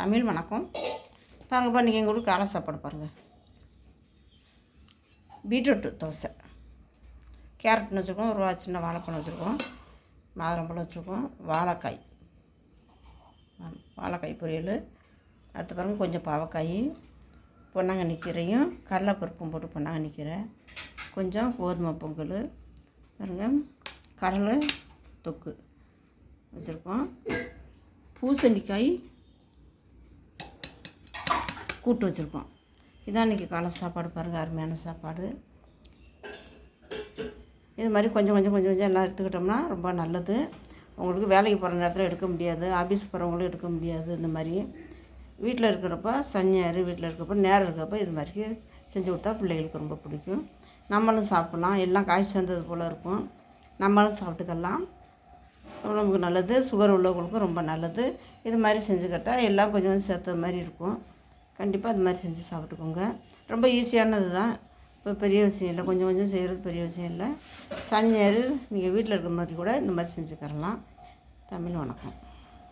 தமிழ் வணக்கம். பாருங்கப்பா இன்றைக்கி எங்கள் ஊருக்கு காலை சாப்பாடு பாருங்கள் பீட்ரூட்டு தோசை. கேரட்னு வச்சுருக்கோம் ஒரு சின்ன வாழைப்பழம் வச்சுருக்கோம் மாதுளம்பழம் வச்சுருக்கோம் வாழைக்காய். வாழைக்காய் பொரியல். அடுத்து பாருங்க கொஞ்சம் பாவக்காய் பொன்னாங்கண்ணி கீரையும் கடலைப்பருப்பும் போட்டு பொன்னாங்கண்ணி கீரை கொஞ்சம் கோதுமை பொங்கல் பாருங்க கடலை தொக்கு வச்சுருக்கோம். பூசணிக்காய் கூட்டு வச்சுருக்கோம். இதான் இன்றைக்கி காலை சாப்பாடு பாருங்கள் அருமையான சாப்பாடு. இது மாதிரி கொஞ்சம் கொஞ்சம் கொஞ்சம் கொஞ்சம் எல்லாம் எடுத்துக்கிட்டோம்னா ரொம்ப நல்லது. உங்களுக்கு வேலைக்கு போகிற நேரத்தில் எடுக்க முடியாது ஆஃபீஸ் போகிறவங்களும் எடுக்க முடியாது இந்த மாதிரி. வீட்டில் இருக்கிறப்ப சனியார் வீட்டில் இருக்கிறப்ப நேரம் இருக்கிறப்ப இது மாதிரி செஞ்சு கொடுத்தா பிள்ளைகளுக்கு ரொம்ப பிடிக்கும். நம்மளும் சாப்பிட்லாம். எல்லாம் காய் சேர்ந்தது போல் இருக்கும். நம்மளும் சாப்பிட்டுக்கலாம். உடம்புக்கு நல்லது. சுகர் உள்ளவங்களுக்கும் ரொம்ப நல்லது. இது மாதிரி செஞ்சுக்கிட்டா எல்லாம் கொஞ்சம் கொஞ்சம் சேர்த்த மாதிரி இருக்கும். கண்டிப்பாக அது மாதிரி செஞ்சு சாப்பிட்டுக்கோங்க. ரொம்ப ஈஸியானது தான். இப்போ பெரிய விஷயம் இல்லை. கொஞ்சம் கொஞ்சம் செய்கிறது பெரிய விஷயம் இல்லை. சனி ஞாயிறு நீங்கள் வீட்டில் இருக்கிற மாதிரி கூட இந்த மாதிரி செஞ்சுக்கிறலாம் தமிழ் வணக்கம்.